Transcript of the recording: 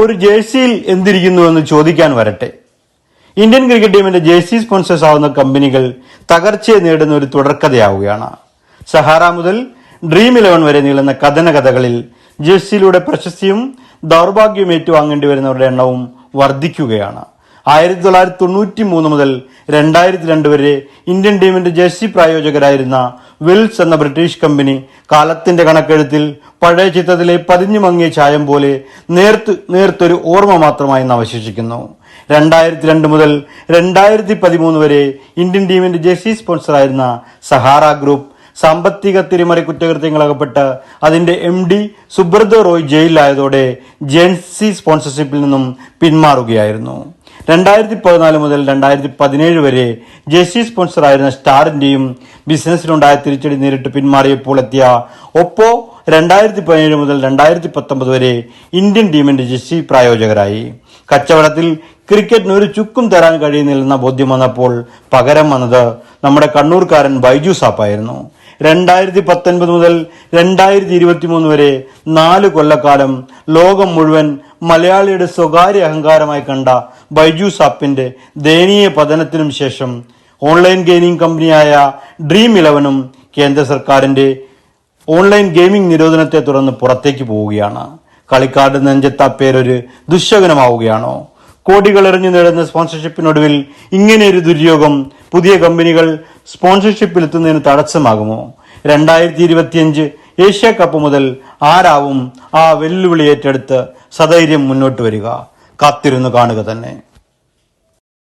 ഒരു ജേഴ്സിയിൽ എന്തിരിക്കുന്നുവെന്ന് ചോദിക്കാൻ വരട്ടെ. ഇന്ത്യൻ ക്രിക്കറ്റ് ടീമിന്റെ ജേഴ്സി സ്പോൺസേഴ്സ് ആവുന്ന കമ്പനികൾ തകർച്ചയെ നേടുന്ന ഒരു തുടർക്കഥയാവുകയാണ്. സഹാറ മുതൽ ഡ്രീം ഇലവൻ വരെ നീളുന്ന കഥന കഥകളിൽ ജേഴ്സിയിലൂടെ പ്രശസ്തിയും ദൗർഭാഗ്യവും ഏറ്റുവാങ്ങേണ്ടി വരുന്നവരുടെ എണ്ണവും വർദ്ധിക്കുകയാണ്. ആയിരത്തി തൊള്ളായിരത്തി തൊണ്ണൂറ്റി മൂന്ന് മുതൽ രണ്ടായിരത്തി രണ്ട് വരെ ഇന്ത്യൻ ടീമിന്റെ ജേഴ്സി പ്രായോജകരായിരുന്ന വിൽസ് എന്ന ബ്രിട്ടീഷ് കമ്പനി കാലത്തിന്റെ കണക്കെഴുത്തിൽ പഴയ ചിത്രത്തിലെ പതിഞ്ഞു മങ്ങിയ ചായം പോലെ നേർത്ത് നേർത്തൊരു ഓർമ്മ മാത്രമായി അവശേഷിക്കുന്നു. രണ്ടായിരത്തി രണ്ട് മുതൽ രണ്ടായിരത്തി പതിമൂന്ന് വരെ ഇന്ത്യൻ ടീമിന്റെ ജേഴ്സി സ്പോൺസറായിരുന്ന സഹാറ ഗ്രൂപ്പ് സാമ്പത്തിക തിരിമറി കുറ്റകൃത്യങ്ങൾ അകപ്പെട്ട് അതിന്റെ എം ഡി സുബ്രത് റോയ് ജയിലിലായതോടെ ജേഴ്സി സ്പോൺസർഷിപ്പിൽ നിന്നും പിന്മാറുകയായിരുന്നു. രണ്ടായിരത്തി പതിനാല് മുതൽ രണ്ടായിരത്തി പതിനേഴ് വരെ ജേഴ്സി സ്പോൺസറായിരുന്ന സ്റ്റാറിന്റെയും ബിസിനസ്സിലുണ്ടായ തിരിച്ചടി നേരിട്ട് പിന്മാറിയപ്പോൾ എത്തിയ ഒപ്പോ രണ്ടായിരത്തി പതിനേഴ് മുതൽ രണ്ടായിരത്തി പത്തൊമ്പത് വരെ ഇന്ത്യൻ ടീമിന്റെ ജെസ്സി പ്രായോജകരായി. കച്ചവടത്തിൽ ക്രിക്കറ്റിന് ഒരു ചുക്കും തരാൻ കഴിയുന്നില്ലെന്ന ബോധ്യം വന്നപ്പോൾ പകരം വന്നത് നമ്മുടെ കണ്ണൂർക്കാരൻ ബൈജു സാപ്പായിരുന്നു. രണ്ടായിരത്തി പത്തൊൻപത് മുതൽ രണ്ടായിരത്തി ഇരുപത്തി മൂന്ന് വരെ നാല് കൊല്ലക്കാലം ലോകം മുഴുവൻ മലയാളിയുടെ സ്വകാര്യ അഹങ്കാരമായി കണ്ട ബൈജു സാപ്പിന്റെ ദയനീയ പതനത്തിനും ശേഷം ഓൺലൈൻ ഗെയിമിംഗ് കമ്പനിയായ ഡ്രീം ഇലവനും കേന്ദ്ര സർക്കാരിന്റെ ഓൺലൈൻ ഗെയിമിംഗ് നിരോധനത്തെ തുടർന്ന് പുറത്തേക്ക് പോവുകയാണ്. കളിക്കാരുടെ നെഞ്ചത്ത പേരൊരു ദുശകനമാവുകയാണോ കോടികൾ എറിഞ്ഞു നേടുന്ന സ്പോൺസർഷിപ്പിനൊടുവിൽ ഇങ്ങനെയൊരു ദുര്യോഗം പുതിയ കമ്പനികൾ സ്പോൺസർഷിപ്പിൽ എത്തുന്നതിന് തടസ്സമാകുമോ? രണ്ടായിരത്തി ഇരുപത്തിയഞ്ച് ഏഷ്യ കപ്പ് മുതൽ ആരാവും ആ വെല്ലുവിളി ഏറ്റെടുത്ത് സധൈര്യം മുന്നോട്ട് വരിക. കാത്തിരുന്നു കാണുക തന്നെ.